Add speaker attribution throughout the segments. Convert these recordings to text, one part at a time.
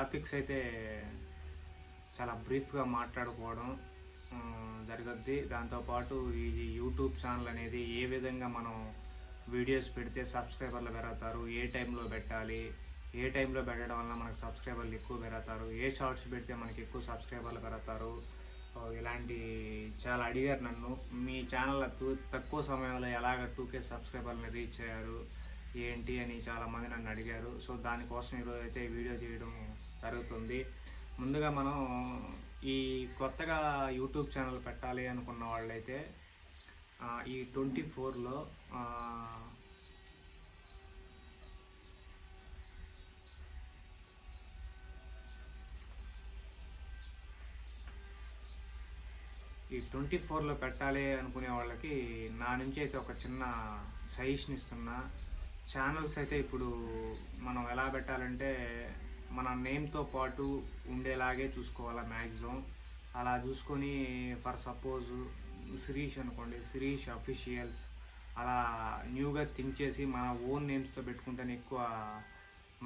Speaker 1: Topics అయితే చాలా బ్రీఫ్గా మాట్లాడుకోవడం ఆ, జరగద్ది. దాంతోపాటు ఈ యూట్యూబ్ ఛానల్ అనేది ఏ విధంగా మనం వీడియోస్ పెడితే సబ్స్క్రైబర్లు పెరుగుతారు ఏ టైంలో పెట్టాలి ఏ టైంలో పెట్టడం వల్ల మనకు సబ్స్క్రైబర్లు ఎక్కువ పెరుగుతారు ఏ షార్ట్స్ పెడితే మనకి ఎక్కువ సబ్స్క్రైబర్లు పెరుగుతారు. ఇలాంటి చాలా అడిగారు నన్ను. మీ ఛానల్ తక్కువ సమయంలో ఎలాగ టూ కే సబ్స్క్రైబర్ని రీచ్ అయ్యారు ఏంటి అని చాలామంది నన్ను అడిగారు. సో దానికోసం ఈరోజు అయితే వీడియో చేయడం జరుగుతుంది. ముందుగా మనం ఈ కొత్తగా యూట్యూబ్ ఛానల్ పెట్టాలి అనుకున్న వాళ్ళైతే ఈ ట్వంటీ ఫోర్లో ఈ ట్వంటీ ఫోర్లో పెట్టాలి అనుకునే వాళ్ళకి నా నుంచి అయితే ఒక చిన్న సజెషన్ ఇస్తున్నా. ఛానల్స్ అయితే ఇప్పుడు మనం ఎలా పెట్టాలంటే మన నేమ్తో పాటు ఉండేలాగే చూసుకోవాలి మ్యాక్సిమం. అలా చూసుకొని ఫర్ సపోజ్ శిరీష్ అనుకోండి శిరీష్ అఫీషియల్స్ అలా న్యూగా థింక్ చేసి మన ఓన్ నేమ్స్తో పెట్టుకుంటేనే ఎక్కువ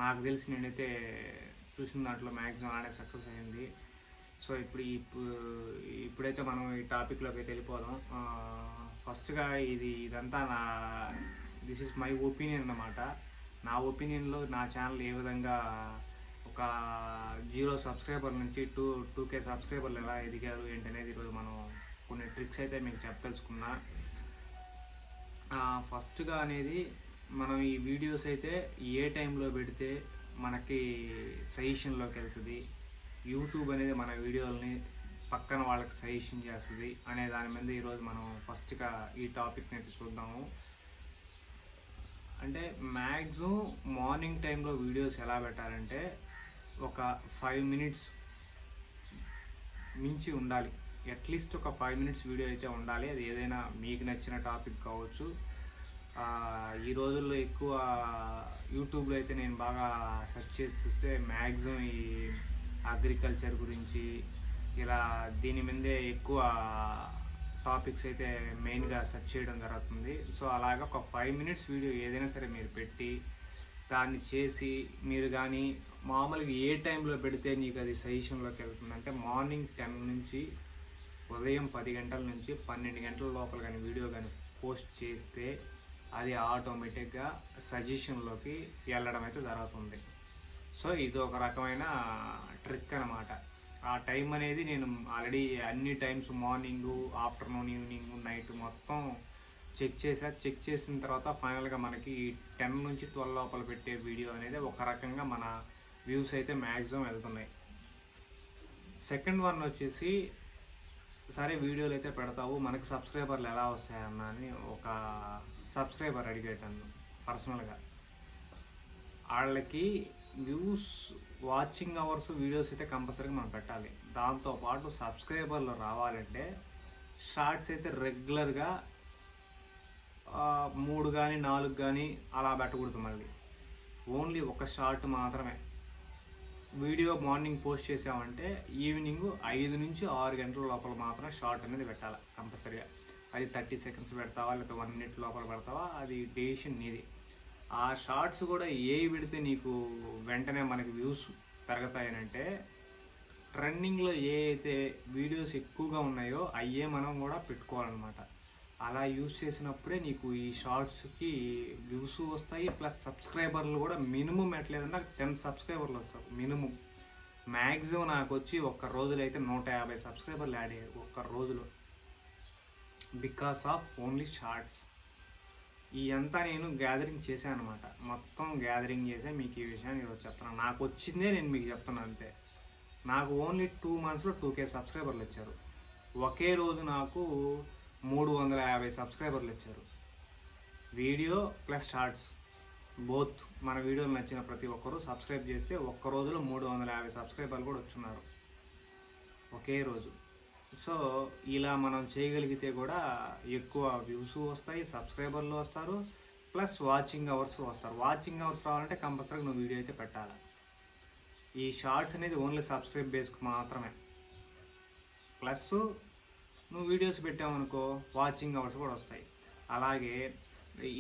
Speaker 1: నాకు తెలిసి నేనైతే చూసిన దాంట్లో మ్యాక్సిమం అలానే సక్సెస్ అయింది. సో ఇప్పుడు ఇప్పుడైతే మనం ఈ టాపిక్లోకి అయితే వెళ్ళిపోదాం. ఫస్ట్గా ఇది ఇదంతా నా దిస్ ఇస్ మై ఒపీనియన్ అన్నమాట. నా ఒపీనియన్లో నా ఛానల్ ఏ విధంగా ఒక జీరో సబ్స్క్రైబర్ నుంచి టూ టూ కే సబ్స్క్రైబర్లు ఎలా ఎదిగారు ఏంటి అనేది ఈరోజు మనం కొన్ని ట్రిక్స్ అయితే మీకు చెప్పదలుచుకున్నా. ఫస్ట్గా అనేది మనం ఈ వీడియోస్ అయితే ఏ టైంలో పెడితే మనకి సజెషన్లోకి వెళ్తుంది యూట్యూబ్ అనేది మన వీడియోలని పక్కన వాళ్ళకి సజెషన్ చేస్తుంది అనే దాని మీద ఈరోజు మనం ఫస్ట్గా ఈ టాపిక్ని అయితే చూద్దాము. అంటే మ్యాక్సిమం మార్నింగ్ టైంలో వీడియోస్ ఎలా పెట్టాలంటే ఒక ఫైవ్ మినిట్స్ మించి ఉండాలి. అట్లీస్ట్ ఒక ఫైవ్ మినిట్స్ వీడియో అయితే ఉండాలి. అది ఏదైనా మీకు నచ్చిన టాపిక్ కావచ్చు. ఈ రోజుల్లో ఎక్కువ యూట్యూబ్లో అయితే నేను బాగా సెర్చ్ చేసి చూస్తే మ్యాక్సిమం ఈ అగ్రికల్చర్ గురించి ఇలా దీని మీదే ఎక్కువ టాపిక్స్ అయితే మెయిన్గా సెర్చ్ చేయడం జరుగుతుంది. సో అలాగా ఒక ఫైవ్ మినిట్స్ వీడియో ఏదైనా సరే మీరు పెట్టి దాన్ని చేసి మీరు కానీ మామూలుగా ఏ టైంలో పెడితే నీకు అది సజెషన్లోకి వెళ్తుంది? అంటే మార్నింగ్ టెన్ నుంచి ఉదయం పది గంటల నుంచి పన్నెండు గంటల లోపల కానీ వీడియో కానీ పోస్ట్ చేస్తే అది ఆటోమేటిక్గా సజెషన్లోకి వెళ్ళడం అయితే జరుగుతుంది. సో ఇది ఒక రకమైన ట్రిక్ అనమాట ఆ టైం అనేది నేను ఆల్రెడీ అన్ని times morning afternoon evening night మొత్తం చెక్ చేశారు చెక్ చేసిన తర్వాత ఫైనల్గా మనకి టెన్ నుంచి ట్వెల్వ్ లోపల పెట్టే వీడియో అనేది ఒక రకంగా మన వ్యూస్ అయితే మ్యాక్సిమం వెళ్తున్నాయి. సెకండ్ వన్ వచ్చేసి సరే వీడియోలు అయితే పెడతావు మనకి సబ్స్క్రైబర్లు ఎలా వస్తాయన్న అని ఒక సబ్స్క్రైబర్ అడిగేటాను పర్సనల్గా వాళ్ళకి వ్యూస్ వాచింగ్ అవర్స్ వీడియోస్ అయితే కంపల్సరీగా మనం పెట్టాలి. దాంతోపాటు సబ్స్క్రైబర్లు రావాలంటే షార్ట్స్ అయితే రెగ్యులర్గా మూడు కానీ నాలుగు కానీ అలా పెట్టకూడదు మళ్ళీ. ఓన్లీ ఒక షార్ట్ మాత్రమే. వీడియో మార్నింగ్ పోస్ట్ చేసామంటే ఈవినింగ్ ఐదు నుంచి ఆరు గంటల లోపల మాత్రం షార్ట్ అనేది పెట్టాలి కంపల్సరీగా. అది థర్టీ సెకండ్స్ పెడతావా లేకపోతే వన్ మినిట్ లోపల పెడతావా అది డేషన్ నీది. ఆ షార్ట్స్ కూడా ఏ పెడితే నీకు వెంటనే మనకి వ్యూస్ పెరుగుతాయనంటే ట్రెండింగ్లో ఏ అయితే వీడియోస్ ఎక్కువగా ఉన్నాయో అయ్యే మనం కూడా పెట్టుకోవాలన్నమాట. అలా యూస్ చేసినప్పుడే నీకు ఈ షార్ట్స్కి వ్యూస్ వస్తాయి ప్లస్ సబ్స్క్రైబర్లు కూడా మినిమం ఎట్లేదన్నా టెన్ సబ్స్క్రైబర్లు వస్తారు మినిమం. మ్యాక్సిమం నాకు వచ్చి ఒక్క రోజులో అయితే నూట యాభై సబ్స్క్రైబర్లు యాడ్ అయ్యారు ఒక్క రోజులో. Because of only shorts. ఈ అంతా నేను గ్యాదరింగ్ చేశాను అనమాట మొత్తం గ్యాదరింగ్ చేసే మీకు ఈ విషయాన్ని ఈరోజు చెప్తున్నాను నాకు వచ్చిందే నేను మీకు చెప్తున్నాను అంతే. నాకు ఓన్లీ టూ మంత్స్లో టూ కే సబ్స్క్రైబర్లు వచ్చారు. ఒకే రోజు నాకు మూడు వందల యాభై సబ్స్క్రైబర్లు వచ్చారు. వీడియో ప్లస్ షార్ట్స్ బోత్ మన వీడియోలు నచ్చిన ప్రతి ఒక్కరూ సబ్స్క్రైబ్ చేస్తే ఒక్క రోజులో మూడు వందల యాభై సబ్స్క్రైబర్లు కూడా వచ్చున్నారు. ఒకే రోజు. సో ఇలా మనం చేయగలిగితే కూడా ఎక్కువ వ్యూస్ వస్తాయి సబ్స్క్రైబర్లు వస్తారు ప్లస్ వాచింగ్ అవర్స్ వస్తారు. వాచింగ్ అవర్స్ రావాలంటే కంపల్సరీగా నువ్వు వీడియో అయితే పెట్టాలి. ఈ షార్ట్స్ అనేది ఓన్లీ సబ్స్క్రైబ్ బేస్కి మాత్రమే. ప్లస్ నువ్వు వీడియోస్ పెట్టావనుకో వాచింగ్ అవర్స్ కూడా వస్తాయి. అలాగే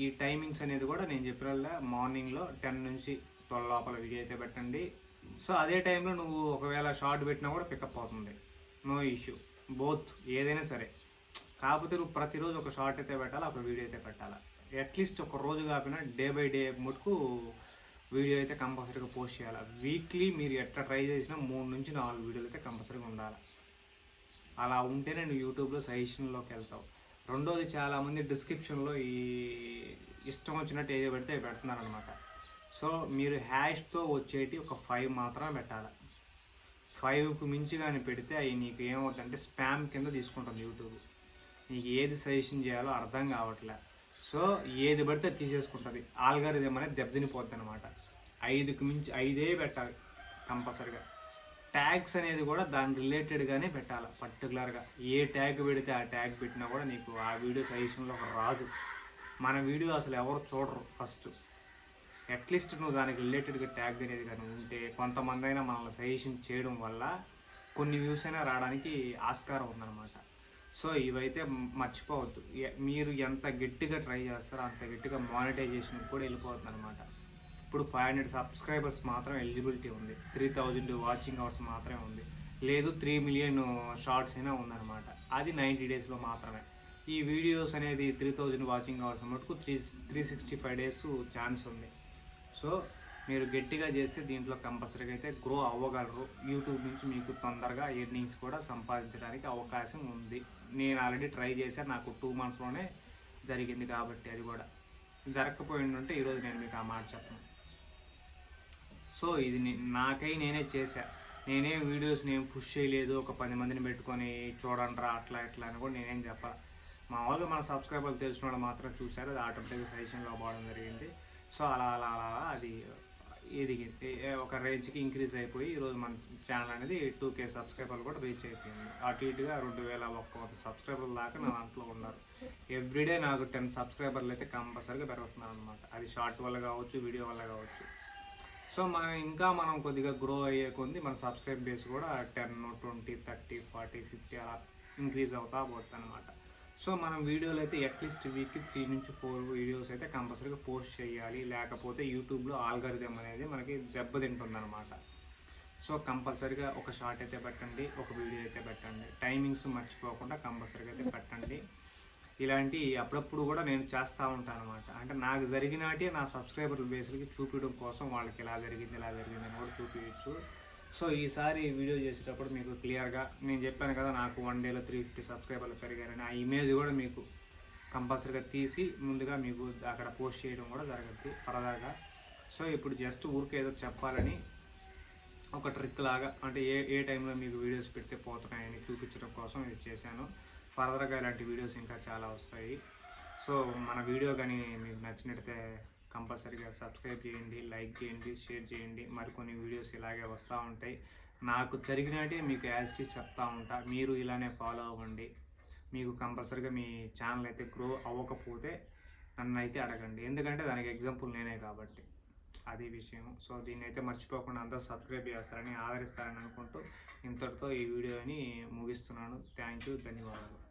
Speaker 1: ఈ టైమింగ్స్ అనేది కూడా నేను చెప్పిన మార్నింగ్లో టెన్ నుంచి ట్వెల్వ్ లోపల వీడియో అయితే పెట్టండి. సో అదే టైంలో నువ్వు ఒకవేళ షార్ట్ పెట్టినా కూడా పికప్ అవుతుంది. నో ఇష్యూ బోత్ ఏదైనా సరే. కాకపోతే నువ్వు ప్రతిరోజు ఒక షార్ట్ అయితే పెట్టాలి ఒక వీడియో అయితే పెట్టాలి? అట్లీస్ట్ ఒక రోజు కాకపోయినా డే బై డే మటుకు వీడియో అయితే కంపల్సరీగా పోస్ట్ చేయాలి? వీక్లీ మీరు ఎట్లా ట్రై చేసినా మూడు నుంచి నాలుగు వీడియోలు అయితే కంపల్సరీగా ఉండాలి? అలా ఉంటేనే నువ్వు యూట్యూబ్లో సజెషన్లోకి వెళ్తావు. రెండోది చాలామంది డిస్క్రిప్షన్లో ఈ ఇష్టం వచ్చినట్టు ఏదో పెడితే పెడుతున్నారనమాట సో మీరు హ్యాష్తో వచ్చేటి ఒక ఫైవ్ మాత్రమే పెట్టాలి. ఫైవ్కు మించి కానీ పెడితే అవి నీకు ఏమవుతుందంటే స్పామ్ కింద తీసుకుంటుంది యూట్యూబ్. నీకు ఏది సజెషన్ చేయాలో అర్థం కావట్లే. సో ఏది పడితే తీసేసుకుంటుంది. ఆల్గారిథం అనేది దెబ్బతినిపోద్ది అనమాట ఐదుకు మించి ఐదే పెట్టాలి కంపల్సరిగా. ట్యాగ్స్ అనేది కూడా దాని రిలేటెడ్గానే పెట్టాలి పర్టికులర్గా ఏ ట్యాగ్ పెడితే ఆ ట్యాగ్ పెట్టినా కూడా నీకు ఆ వీడియో సజెషన్లో రాదు. మన వీడియో అసలు ఎవరు చూడరు ఫస్ట్ అట్లీస్ట్ నువ్వు దానికి రిలేటెడ్గా ట్యాగ్ అనేది కానీ ఉంటే కొంతమంది అయినా మనల్ని సజెషన్ చేయడం వల్ల కొన్ని వ్యూస్ అయినా రావడానికి ఆస్కారం ఉందన్నమాట. సో ఇవైతే మర్చిపోవద్దు. మీరు ఎంత గట్టిగా ట్రై చేస్తారో అంత గట్టిగా మానిటైజేషన్ కూడా వెళ్ళిపోతుంది అనమాట ఇప్పుడు ఫైవ్ హండ్రెడ్ సబ్స్క్రైబర్స్ మాత్రం ఎలిజిబిలిటీ ఉంది. త్రీ థౌజండ్ వాచింగ్ అవర్స్ మాత్రమే ఉంది. లేదు త్రీ మిలియన్ షార్ట్స్ అయినా ఉందన్నమాట. అది నైంటీ డేస్లో మాత్రమే. ఈ వీడియోస్ అనేది త్రీ థౌజండ్ వాచింగ్ అవర్స్ మటుకు three three sixty five days chance ఉంది. సో మీరు గట్టిగా చేస్తే దీంట్లో కంపల్సరీగా అయితే గ్రో అవ్వగలరు. యూట్యూబ్ నుంచి మీకు తొందరగా ఎర్నింగ్స్ కూడా సంపాదించడానికి అవకాశం ఉంది. నేను ఆల్రెడీ ట్రై చేశాను నాకు టూ మంత్స్లోనే జరిగింది కాబట్టి అది కూడా. జరగకపోయిందంటే ఈరోజు నేను మీకు ఆ మాట చెప్పను. సో ఇది నాకై నేనే చేశా. నేనే వీడియోస్ నేను పుష్ చేయలేదు ఒక పది మందిని పెట్టుకొని చూడండిరా అట్లా ఇట్లా అని కూడా నేనేం చెప్పాలి మామూలుగా మన సబ్స్క్రైబర్లు తెలిసిన వాళ్ళు మాత్రం చూశారు అది ఆటోమేటిక్గా సజెషన్లో పోవడం జరిగింది. సో అలా అలా అలా అలా అది ఎదిగింది. ఒక రేంజ్కి ఇంక్రీజ్ అయిపోయి ఈరోజు మన ఛానల్ అనేది టూ కే సబ్స్క్రైబర్లు కూడా రీచ్ అయిపోయింది. అటు ఇటుగా రెండు వేల ఒక్క వంద సబ్స్క్రైబర్ల దాకా నా దాంట్లో ఉన్నారు. ఎవ్రీడే నాకు టెన్ సబ్స్క్రైబర్లు అయితే కంపల్సరీగా పెరుగుతున్నాను అనమాట అది షార్ట్ వల్ల కావచ్చు వీడియో వల్ల కావచ్చు. సో మనం ఇంకా మనం కొద్దిగా గ్రో అయ్యే కొద్ది మన సబ్స్క్రైబ్ బేస్ కూడా ten twenty thirty forty fifty అలా ఇంక్రీజ్ అవుతా పోతుంది అనమాట సో మనం వీడియోలు అయితే అట్లీస్ట్ వీక్కి త్రీ నుంచి ఫోర్ వీడియోస్ అయితే కంపల్సరీగా పోస్ట్ చేయాలి. లేకపోతే యూట్యూబ్లో ఆల్గారిథం అనేది మనకి దెబ్బతింటుంది అనమాట సో కంపల్సరీగా ఒక షార్ట్ అయితే పెట్టండి ఒక వీడియో అయితే పెట్టండి. టైమింగ్స్ మర్చిపోకుండా కంపల్సరీగా అయితే పెట్టండి. ఇలాంటి అప్పుడప్పుడు కూడా నేను చేస్తూ ఉంటాను అనమాట అంటే నాకు జరిగినాటి నా సబ్స్క్రైబర్ బేస్లకి చూపించడం కోసం వాళ్ళకి ఇలా జరిగింది ఇలా జరిగింది అని కూడా చూపించచ్చు సో ఈసారి వీడియో చేసేటప్పుడు మీకు క్లియర్గా నేను చెప్పాను కదా నాకు వన్ డేలో త్రీ ఫిఫ్టీ సబ్స్క్రైబర్లు పెరిగారని. ఆ ఇమేజ్ కూడా మీకు కంపల్సరీగా తీసి ముందుగా మీకు అక్కడ పోస్ట్ చేయడం కూడా జరగద్దు పరదాగా సో ఇప్పుడు జస్ట్ ఊరికే ఏదో చెప్పాలని ఒక ట్రిక్ లాగా అంటే ఏ ఏ టైంలో మీకు వీడియోస్ పెడితే పోతున్నాయని చూపించడం కోసం ఇది చేశాను. ఫర్దర్గా ఇలాంటి వీడియోస్ ఇంకా చాలా వస్తాయి. సో మన వీడియో కానీ మీకు నచ్చినట్టయితే కంపల్సరీగా సబ్స్క్రైబ్ చేయండి లైక్ చేయండి షేర్ చేయండి. మరికొన్ని వీడియోస్ ఇలాగే వస్తూ ఉంటాయి. నాకు జరిగినట్టే మీకు యాజిటీ చెప్తా ఉంటా. మీరు ఇలానే ఫాలో అవ్వండి. మీకు కంపల్సరీగా మీ ఛానల్ అయితే గ్రో అవ్వకపోతే నన్ను అయితే అడగండి. ఎందుకంటే దానికి ఎగ్జాంపుల్ నేనే కాబట్టి అది విషయం సో దీన్ని అయితే మర్చిపోకుండా అందరూ సబ్స్క్రైబ్ చేస్తారని ఆదరిస్తారని అనుకుంటూ ఇంతటితో ఈ వీడియోని ముగిస్తున్నాను. Thank you. ధన్యవాదాలు.